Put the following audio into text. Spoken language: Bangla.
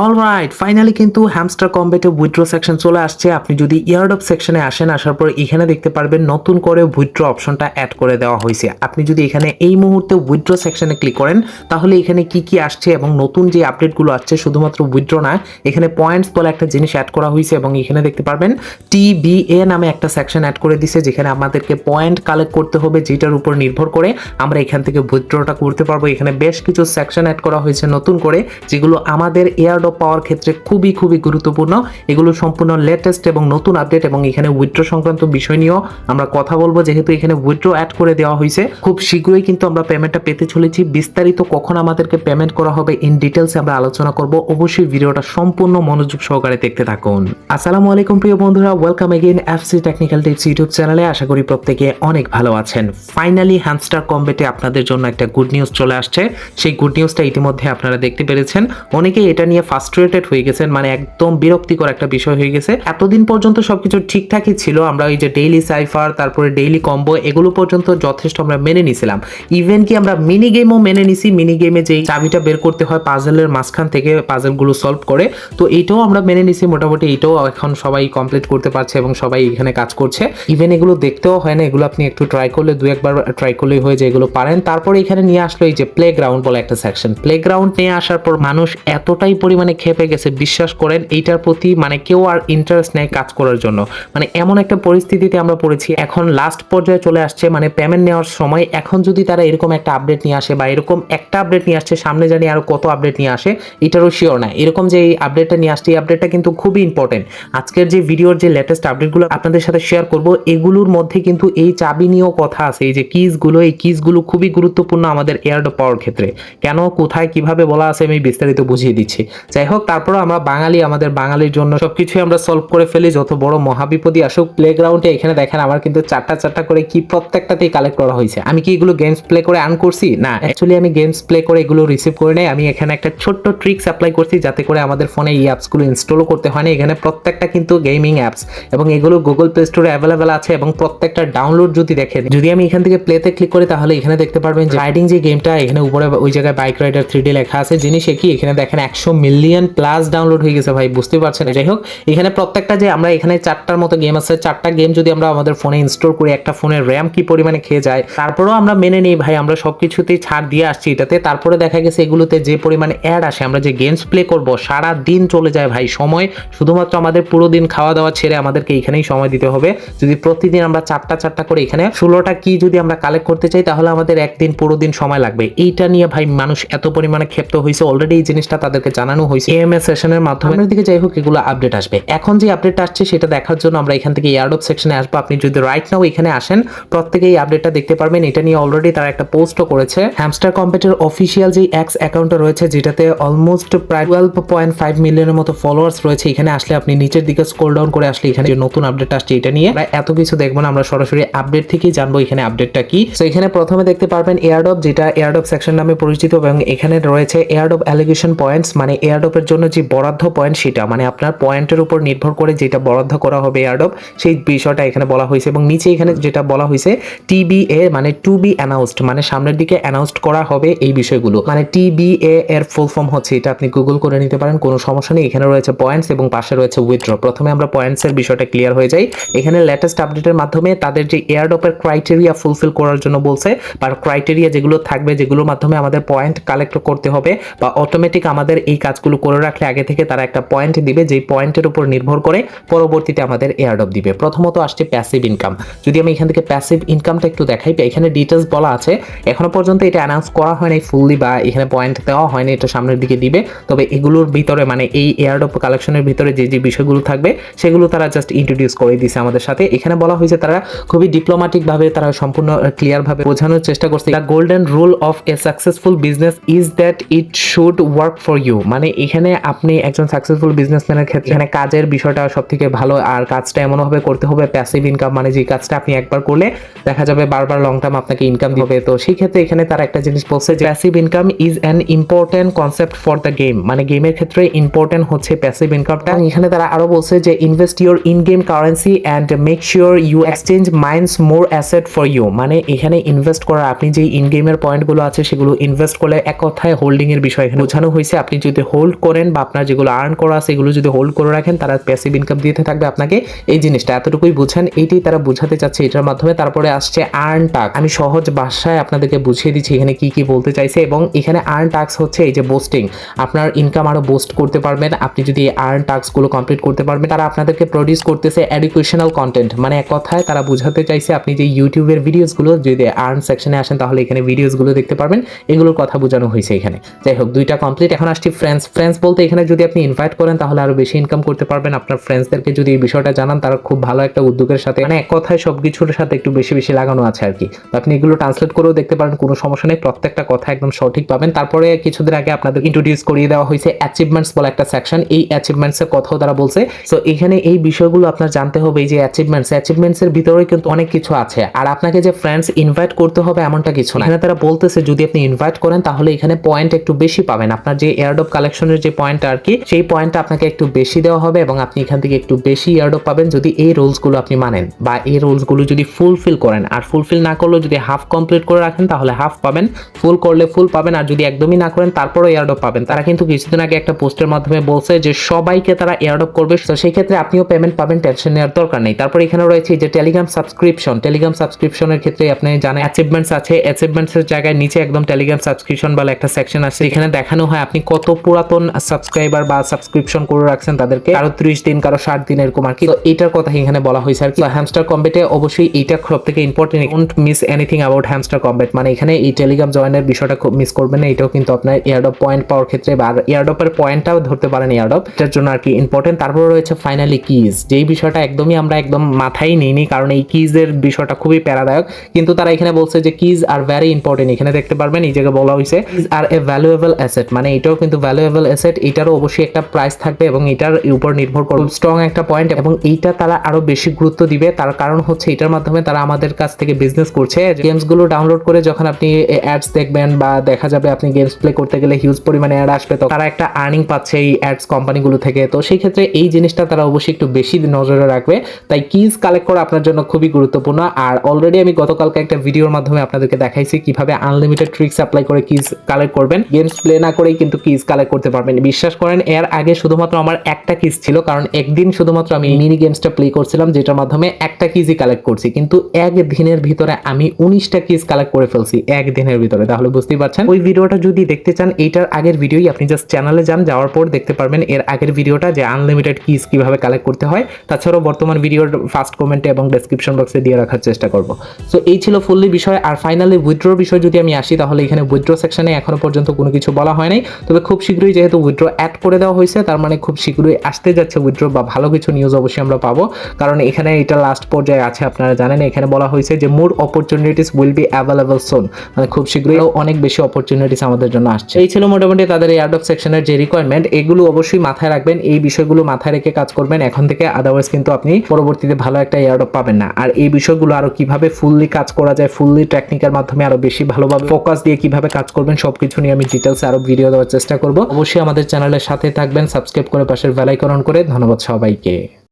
অলরাইট ফাইনালি কিন্তু হ্যামস্টার কম্বেটে উইথড্র সেকশন চলে আসছে। আপনি যদি ইয়ার্ড অফ সেকশনে আসেন, আসার পর এখানে দেখতে পারবেন নতুন করে উইথড্র অপশনটা অ্যাড করে দেওয়া হয়েছে। আপনি যদি এখানে এই মুহূর্তে উইথড্র সেকশনে ক্লিক করেন, তাহলে এখানে কি কি আসছে এবং নতুন যে আপডেটগুলো আসছে, শুধুমাত্র উইথড্র না, এখানে পয়েন্টস বলে একটা জিনিস অ্যাড করা হয়েছে এবং এখানে দেখতে পারবেন টিবিএ নামে একটা সেকশন অ্যাড করে দিছে, যেখানে আমাদেরকে পয়েন্ট কালেক্ট করতে হবে, যেটার উপর নির্ভর করে আমরা এখান থেকে উইথড্রটা করতে পারব। এখানে বেশ কিছু সেকশন অ্যাড করা হয়েছে নতুন করে, যেগুলো আমাদের এয়ারড্রপ পাওয়ার ক্ষেত্রে খুবই খুবই গুরুত্বপূর্ণ। এগুলো সম্পূর্ণ লেটেস্ট এবং নতুন আপডেট এবং এখানে উইথড্র সংক্রান্ত বিষয় নিয়েও আমরা কথা বলব। যেহেতু এখানে উইথড্র অ্যাড করে দেওয়া হয়েছে, খুব শীঘ্রই কিন্তু আমরা পেমেন্টটা পেতে চলেছি। বিস্তারিত কখন আমাদেরকে পেমেন্ট করা হবে ইন ডিটেলসে আমরা আলোচনা করব। অবশ্যই ভিডিওটা সম্পূর্ণ মনোযোগ সহকারে দেখতে থাকুন। আসসালামু আলাইকুম প্রিয় বন্ধুরা welcome again FC technical tips YouTube চ্যানেলে আশা করি প্রত্যেকে অনেক ভালো আছেন। ফাইনালি হ্যামস্টার কম্বেটে আপনাদের জন্য একটা গুড নিউজ চলে আসছে। সেই গুড নিউজটা ইতিমধ্যে আপনারা দেখতে পেরেছেন। অনেকেই এটা নিয়ে ফার্স্ট্রেটেড হয়ে গেছেন মানে একদম বিরক্তিকর একটা বিষয় হয়ে গেছে। এতদিন পর্যন্ত সবকিছু ঠিকঠাকই ছিল, আমরা ওই যে ডেইলি সাইফার তারপরে ডেইলি কম্বো এগুলো পর্যন্ত যথেষ্ট আমরা মেনে নিছিলাম। ইভেন কি আমরা মিনি গেমও মেনে নিছি মিনি গেমে যেই চাবিটা বের করতে হয় পাজেলের মাঝখান থেকে পাজেলগুলো সলভ করে, তো এটাও আমরা মেনে নিছি, মোটামুটি এটাও এখন সবাই কমপ্লিট করতে পারছে এবং সবাই এখানে কাজ করছে। ইভেন এগুলো দেখতেও হয় না, এগুলো আপনি একটু ট্রাই করলে, দু একবার ট্রাই করলেই হয়ে যায় এগুলো পারেন। তারপরে এখানে নিয়ে আসলো এই যে প্লে গ্রাউন্ড বলে একটা সেকশন প্লে গ্রাউন্ড নিয়ে আসার পর মানুষ এতটাই পরিমাণে খেপে গেছে। বিশ্বাস করেন, এইটার প্রতি মানে কেউ আর ইন্টারেস্ট নেয় কাজ করার জন্য। মানে এমন একটা পরিস্থিতিতে আমরা পড়েছি, এখন লাস্ট পর্যায়ে চলে আসছে মানে পেমেন্ট নেওয়ার সময় এখন যদি তারা এরকম একটা আপডেট নিয়ে আসে বা এরকম একটা আপডেট নিয়ে আসছে, সামনে জানি আরও কত আপডেট নিয়ে আসে, এটারও শিওর না এরকম যে এই আপডেটটা নিয়ে আসছে, এই আপডেটটা কিন্তু খুবই ইম্পর্টেন্ট আজকের যে ভিডিওর যে লেটেস্ট আপডেটগুলো আপনাদের সাথে শেয়ার করব, এগুলোর মধ্যে কিন্তু এই চাবি নিয়েও কথা আছে, এই যে কিজগুলো এই কিজগুলো খুবই গুরুত্বপূর্ণ আমাদের এয়ারডপ পাওয়ার ক্ষেত্রে। কেন, কোথায়, কীভাবে বলা আছে আমি বিস্তারিত বুঝিয়ে দিচ্ছি। যাই হোক তারপর আমরা বাঙালি, আমাদের বাঙালির জন্য সবকিছু আমরা সলভ করে ফেলি। যত বড় মহাবিপদই আসুক প্লে গ্রাউন্ডে এখানে দেখেন আমার কিন্তু চারটা চারটা করে কি প্রত্যেকটাতেই কালেক্ট করা হয়েছে। আমি কি এগুলো গেমস প্লে করে আর্ন করছি? না অ্যাকচুয়ালি আমি গেমস প্লে করে এগুলো রিসিভ করে নেই। আমি এখানে একটা ছোট্ট ট্রিক্স অ্যাপ্লাই করছি যাতে করে আমাদের ফোনে এই অ্যাপসগুলো ইনস্টলও করতে হয় না। এখানে প্রত্যেকটা কিন্তু গেমিং অ্যাপস এবং এগুলো গুগল প্লে স্টোরে অ্যাভেলেবেল আছে এবং প্রত্যেকটা ডাউনলোড যদি দেখেন, যদি আমি এখান থেকে প্লেতে ক্লিক করি, তাহলে এখানে দেখতে পারবেন যে রাইডিং যে গেমটা এখানে উপরে ওই জায়গায় বাইক রাইডার থ্রি লেখা আছে। জিনিস কি এখানে দেখেন একশো মিলিয়ন প্লাস ডাউনলোড হয়ে গেছে ভাই বুঝতে পারছেন? যাই হোক, এখানে প্রত্যেকটা যে আমরা এখানে চারটার মতো গেম আছে, চারটা গেম যদি আমরা আমাদের ফোনে ইনস্টল করি, একটা ফোনের র্যাম কি পরিমাণে খেয়ে যায়, তারপরেও আমরা মেনে নিই ভাই, আমরা সবকিছুতেই ছাড় দিয়ে আসছি এটাতে। তারপরে দেখা গেছে এগুলোতে যে পরিমাণে অ্যাড আসে, আমরা যে গেমস প্লে করব, সারা দিন চলে যায় ভাই, সময় শুধুমাত্র আমাদের পুরো দিন খাওয়া দাওয়া ছেড়ে আমাদেরকে এখানেই সময় দিতে হবে। যদি প্রতিদিন আমরা চারটা চারটা করে এখানে ষোলোটা কি যদি আমরা কালেক্ট করতে চাই, তাহলে আমাদের একদিন পুরো দিন সময় লাগবে। এইটা নিয়ে ভাই, মানুষ এত পরিমাণে ক্ষেপ্ত হয়েছে অলরেডি এই জিনিসটা তাদেরকে জানানো হয়েছে। এএমএস সেশনের মাধ্যমে আমাদের দিকে যাই হোক, এগুলো আপডেট আসবে। এখন যে আপডেটটা আসছে, সেটা দেখার জন্য আমরা এখান থেকে ইয়ার্ড অফ সেকশনে আসব। আপনি যদি রাইট নাও এখানে আসেন, প্রত্যেকে এই আপডেটটা দেখতে পারবেন। এটা নিয়ে অলরেডি তারা একটা পোস্টও করেছে। হ্যামস্টার কম্পিউটার অফিসিয়াল যে এক্স অ্যাকাউন্টটা রয়েছে, যেটাতে অলমোস্ট প্রায় টুয়েলভ পয়েন্ট ফাইভ মিলিয়নের মতো ফলোয়ার্স রয়েছে, এখানে আসলে আপনি নিচের দিকে স্ক্রল ডাউন করে আসলে এখানে যে নতুন আপডেট আসছে, এটা নিয়ে আমরা এত কিছু দেখব না। আমরা সরাসরি আপডেট থেকেই জানব এখানে আপডেটটা কি। তো এখানে প্রথমে দেখতে পারবেন এয়ারডপ যেটা এয়ারডপ সেকশন নামে পরিচিত এবং এখানে রয়েছে এয়ারডপ অ্যালিগেশন পয়েন্টস মানে এয়ারডপের জন্য যে বরাদ্দ পয়েন্ট সেটা মানে আপনার পয়েন্টের উপর নির্ভর করে যেটা বরাদ্দ করা হবে এয়ারডপ সেই বিষয়টা এখানে বলা হয়েছে এবং নিচে এখানে যেটা বলা হয়েছে টিবিএ মানে টু বি অ্যানাউন্সড মানে সামনের দিকে অ্যানাউন্সড করা হবে এই বিষয়গুলো। মানে টিবিএ এর ফুল ফর্ম হচ্ছে, এটা আপনি গুগল করে নিতে পারেন, কোনো সমস্যা নেই, এখানে রয়েছে পয়েন্টস এবং পাশে রয়েছে উইথড্র প্রথমে আমরা পয়েন্টস এর বিষয়টা ক্লিয়ার হয়ে যাই। এখানে লেটেস্ট আপডেটের মাধ্যমে তাদের যে এয়ারডপের ক্রাইটেরিয়া ফুলফিল করার জন্য বলছে, বা ক্রাইটেরিয়া যেগুলো থাকবে, যেগুলোর মাধ্যমে আমাদের পয়েন্ট কালেক্ট করতে হবে, বা অটোমেটিক আমাদের এই কাজগুলো করে রাখলে আগে থেকে তারা একটা পয়েন্ট দিবে, যেই পয়েন্টের উপর নির্ভর করে পরবর্তীতে আমাদের এয়ারডপ দিবে। প্রথমত আসছে প্যাসিভ ইনকাম যদি আমি এখান থেকে প্যাসিভ ইনকামটা একটু দেখাই, এখানে ডিটেলস বলা আছে। এখনও পর্যন্ত এটা অ্যানাউন্স করা হয়নি ফুললি বা এখানে পয়েন্ট দেওয়া হয়নি, এটা সামনের দিকে দিবে। তবে এগুলোর ভিতরে মানে এই এয়ারডপ কালেকশনের ভিতরে যে যে বিষয়গুলো থাকবে, সেগুলো তারা জাস্ট ইন্ট্রোডিউস করে দিছে আমাদের সাথে। এখানে বলা হয়েছে তারা খুবই ডিপ্লোম্যাটিক ভাবে তারা সম্পূর্ণ ক্লিয়ার ভাবে বোঝানোর চেষ্টা করছে। The golden rule of a successful business is that it should work for you মানে এখানে আপনি একজন সাকসেসফুল বিজনেসম্যানের ক্ষেত্রে এখানে কাজের বিষয়টা সব থেকে ভালো, আর কাজটা এমনভাবে করতে হবে প্যাসিভ ইনকাম মানে যে কাজটা আপনি একবার করলে দেখা যাবে বারবার লং টার্ম আপনাকে ইনকাম দিবে। তো সেই ক্ষেত্রে এখানে তারা একটা জিনিস বলছে যে passive income is an important concept for the game মানে গেমের ক্ষেত্রে ইম্পর্টেন্ট হচ্ছে প্যাসিভ ইনকামটা এখানে তারা আরও বলছে যে invest your in game currency and make sure you exchange minds more asset for you মানে এখানে ইনভেস্ট করার আপনি যে ইন গেমের পয়েন্টগুলো আছে সেগুলো ইনভেস্ট করলে এক কথায় হোল্ডিং এর বিষয় এখানে বোঝানো হয়েছে। আপনি যদি হোল্ড হোল্ড করেন বা আপনার যেগুলো আর্ন করা আছে, এগুলো যদি হোল্ড করে রাখেন, তারা প্যাসিভ ইনকাম দিতে থাকবে আপনাকে। এই জিনিসটা এতটুকুই বুঝেন এইটাই তারা বুঝাতে চাচ্ছে, এটার মাধ্যমে তারপরে আসছে আর্ন টাক আমি সহজ ভাষায় আপনাদেরকে বুঝিয়ে দিচ্ছি এখানে কি কি বলতে চাইছে, এবং এখানে আর্ন টাক্স হচ্ছে এই যে বোস্টিং আপনার ইনকাম আরও বোস্ট করতে পারবেন, আপনি যদি আর্ন টাস্কগুলো কমপ্লিট করতে পারবেন, তারা আপনাদেরকে প্রডিউস করতেছে এডুকেশনাল কন্টেন্ট মানে এক কথায় তারা বোঝাতে চাইছে, আপনি যে ইউটিউবের ভিডিওসগুলো যদি আর্ন সেকশনে আসেন, তাহলে এখানে ভিডিওসগুলো দেখতে পারবেন। এগুলোর কথা বোঝানো হয়েছে এখানে। যাই হোক, দুইটা কমপ্লিট এখন আসছি ফ্রেন্ডস ফ্রেন্ডস বলতে এখানে যদি আপনি ইনভাইট করেন, তাহলে আরও বেশি ইনকাম করতে পারবেন। আপনার ফ্রেন্ডসদেরকে যদি এই বিষয়টা জানান, তারা খুব ভালো একটা উদ্যোগের সাথে মানে এক কথায় সবকিছুর সাথে একটু বেশি বেশি লাগানো আছে আর কি। আপনি এগুলো ট্রান্সলেট করেও দেখতে পারেন, কোনো সমস্যা নেই। প্রত্যেকটা কথা একদম সঠিক পাবেন। তারপরে কিছুদিন আগে আপনাদের ইন্ট্রোডিউস করিয়ে দেওয়া হয়েছে অ্যাচিভমেন্টস বলে একটা সেকশন এই অ্যাচিভমেন্টস এর কথাও তারা বলছে। সো এখানে এই বিষয়গুলো আপনার জানতে হবে, এই যে অ্যাচিভমেন্টস অ্যাচিভমেন্টস এর ভিতরে কিন্তু অনেক কিছু আছে। আর আপনাকে যে ফ্রেন্ডস ইনভাইট করতে হবে, এমনটা কিছু না। এখানে তারা বলতেছে, যদি আপনি ইনভাইট করেন, তাহলে এখানে পয়েন্ট একটু বেশি পাবেন। আপনার যে এয়ারডপ কালেকশনের যে পয়েন্ট আর কি, সেই পয়েন্টটা আপনাকে একটু বেশি দেওয়া হবে এবং আপনি এখান থেকে একটু বেশি এয়ারডপ পাবেন যদি এই রুলসগুলো আপনি মানেন বা এই রুলসগুলো যদি ফুলফিল করেন। আর ফুলফিল না করলেও যদি হাফ কমপ্লিট করে রাখেন, তাহলে হাফ পাবেন। ফুল করলে ফুল পাবেন আর যদি একদমই না করেন, তারপরও এয়ারডপ পাবেন। তারা কিন্তু কিছুদিন আগে একটা পোস্টের মাধ্যমে বলছে যে সবাইকে তারা এয়ারডপ করবে, তো সেই ক্ষেত্রে আপনিও পেমেন্ট পাবেন টেনশন নেওয়ার দরকার নেই। তারপর এখানে রয়েছে যে টেলিগ্রাম সাবস্ক্রিপশন টেলিগ্রাম সাবস্ক্রিপশনের ক্ষেত্রে আপনি জানেন অ্যাচিভমেন্টস আছে। অ্যাচিভমেন্টস এর জায়গায় নিচে একদম টেলিগ্রাম সাবস্ক্রিপশন বলে একটা সেকশন আছে। এখানে দেখানো হয় আপনি কত পুরাতন সাবস্ক্রাইবার বা সাবস্ক্রিপশন করে রাখছেন তাদেরকে, কারও ত্রিশ দিন, কারও ষাট দিন এরকম আর কি। তো এটার কথা এখানে বলা হয়েছে আর কি। হ্যামস্টার কম্বেটে অবশ্যই এইটা সব থেকে important don't miss anything about Hamster Kombat মানে এখানে এই টেলিগ্রাম জয়েনের বিষয়টা খুব মিস করবেন না, এটাও কিন্তু আপনার এয়ারডপ পয়েন্ট পাওয়ার ক্ষেত্রে বা এয়ারডপের পয়েন্টটাও ধরতে পারেন এয়ারডপ এটার জন্য আর কি ইম্পর্টেন্ট তারপর রয়েছে ফাইনালি কিজ যেই বিষয়টা একদমই আমরা একদম মাথায় নিইনি, কারণ এই কিজের বিষয়টা খুবই প্যারাদায়ক। কিন্তু তারা এখানে বলছে যে কিজ আর ভ্যারি ইম্পর্টেন্ট এখানে দেখতে পারবেন, এই জায়গায় বলা হয়েছে keys are a valuable asset মানে এটাও কিন্তু ভ্যালুয়েবল অ্যাসেট এটারও অবশ্যই একটা প্রাইস থাকবে এবং এটার উপর নির্ভর করবে। স্ট্রং একটা পয়েন্ট এবং এইটা তারা আরও বেশি গুরুত্ব দিবে। তার কারণ হচ্ছে এটার মাধ্যমে তারা আমাদের কাছ থেকে বিজনেস করছে। গেমসগুলো ডাউনলোড করে যখন আপনি অ্যাডস দেখবেন বা দেখা যাবে আপনি গেমস প্লে করতে গেলে হিউজ পরিমাণে অ্যাড আসবে তো তারা একটা আর্নিং পাচ্ছে এই অ্যাডস কোম্পানিগুলো থেকে। তো সেই ক্ষেত্রে এই জিনিসটা তারা অবশ্যই একটু বেশি নজরে রাখবে। তাই কিজ কালেক্ট করা আপনার জন্য খুবই গুরুত্বপূর্ণ। আর অলরেডি আমি গতকালকে একটা ভিডিওর মাধ্যমে আপনাদেরকে দেখাইছি কীভাবে আনলিমিটেড ট্রিক্স অ্যাপ্লাই করে কিজ কালেক্ট করবেন। গেমস প্লে না করেই কিন্তু কিজ কালেক্ট করতে পারবেন। বিশ্বাস করেন, এর আগে শুধুমাত্র আমার একটা কিজ ছিল, কারণ একদিন শুধুমাত্র আমি মিনি গেমসটা প্লে করছিলাম, যেটার মাধ্যমে একটা কিজই কালেক্ট করছি। কিন্তু এক দিনের ভিতরে আমি উনিশটা কিজ কালেক্ট করে ফেলছি, এক দিনের ভিতরে। তাহলে বুঝতেই পারছেন? ওই ভিডিওটা যদি দেখতে চান, এইটার আগের ভিডিওই আপনি জাস্ট চ্যানেলে যান, যাওয়ার পর দেখতে পারবেন এর আগের ভিডিওটা, যে আনলিমিটেড কিজ কীভাবে কালেক্ট করতে হয়। তাছাড়াও বর্তমান ভিডিওর ফার্স্ট কমেন্টে এবং ডেসক্রিপশন বক্সে দিয়ে রাখার চেষ্টা করব। সো এই ছিল ফুললি বিষয়। আর ফাইনালি উইথড্রোর বিষয় যদি আমি আসি, তাহলে এখানে উইথড্রো সেকশনে এখনও পর্যন্ত কোনো কিছু বলা হয় নাই। তবে খুব শীঘ্রই যেহেতু উইথড্রো অ্যাড করে দেওয়া হয়েছে, তার মানে খুব শীঘ্রই আসতে যাচ্ছে উইথড্রো বা ভালো কিছু নিউজ অবশ্যই আমরা পাবো। কারণ এখানে এটা লাস্ট পর্যায়ে আছে, আপনারা জানেন, এখানে বলা হয়েছে যে more opportunities will be available soon মানে খুব শীঘ্রই অনেক বেশি অপরচুনিটিস আমাদের জন্য আসছে। এই ছিল মোটামুটি তাদের এয়ারডপ সেকশনের যে রিকোয়ারমেন্ট এগুলো অবশ্যই মাথায় রাখবেন, এই বিষয়গুলো মাথায় রেখে কাজ করবেন। এখন থেকে আদারওয়াইজ কিন্তু আপনি পরবর্তীতে ভালো একটা এয়ারডপ পাবেন না। আর এই বিষয়গুলো আরও কীভাবে ফুললি কাজ করা যায় ফুললি টেকনিকের মাধ্যমে আরও বেশি ভালোভাবে ফোকাস দিয়ে কীভাবে কাজ করবেন, সবকিছু নিয়ে আমি ডিটেলসে আরও ভিডিও দেওয়ার চেষ্টা করব। অবশ্যই আমাদের চ্যানেলের সাথে থাকবেন। সাবস্ক্রাইব করে পাশের বেলাইকরণ করে। ধন্যবাদ সবাইকে।